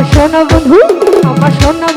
আমার সোনা বন্ধু আমার সোনা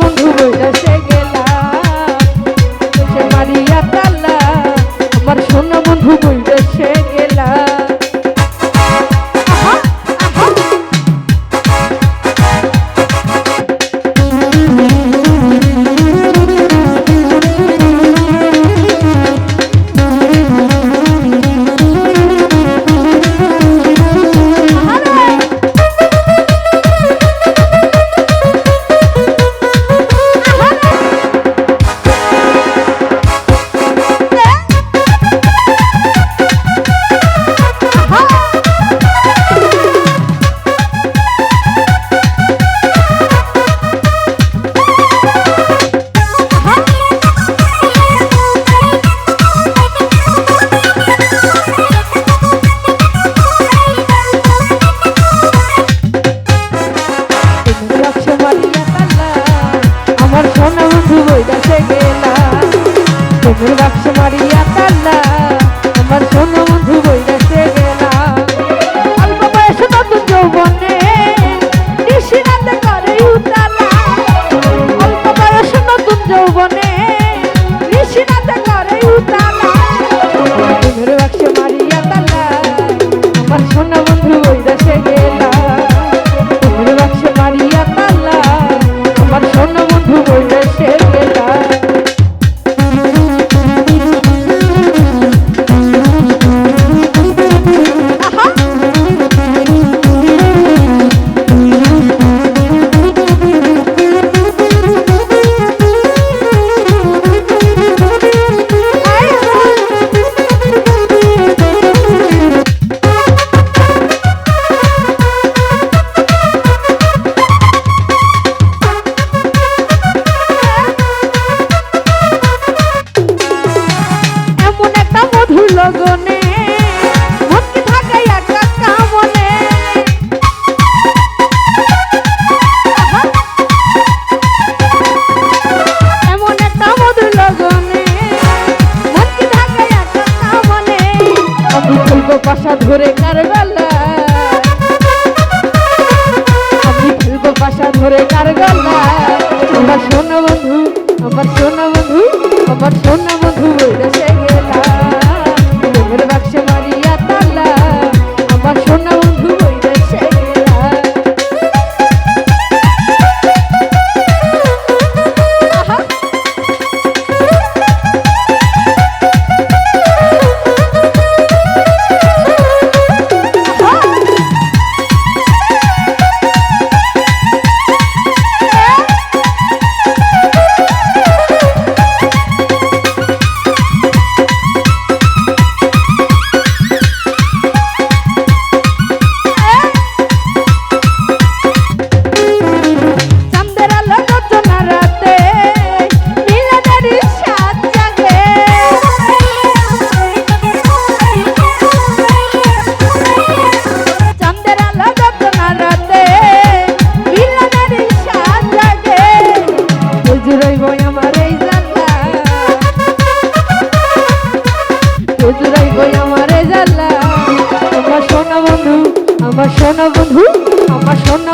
খেলব পাশা ধরে কারবালা। আমি খেলব পাশা ধরে কারবালা। আমার সোনা বন্ধু, আমার সোনা বন্ধু, আমার সোনা বন্ধু আমার সোনা বন্ধু আমার সোনা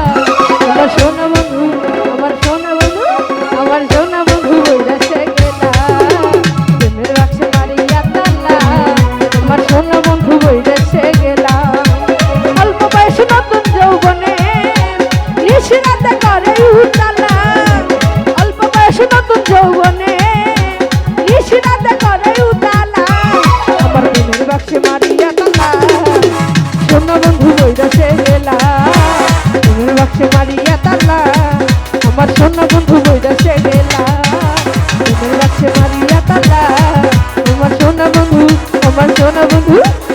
বাক্সে মারিয়া তালা সোনা বন্ধু বৈরাসে গেলা সোনার বাক্সে মারিয়া তালা আমার সোনা বন্ধু বৈরাসে গেলা সোনার বাক্সে মারিয়া তালা আমার সোনা বন্ধু, আমার সোনা বন্ধু।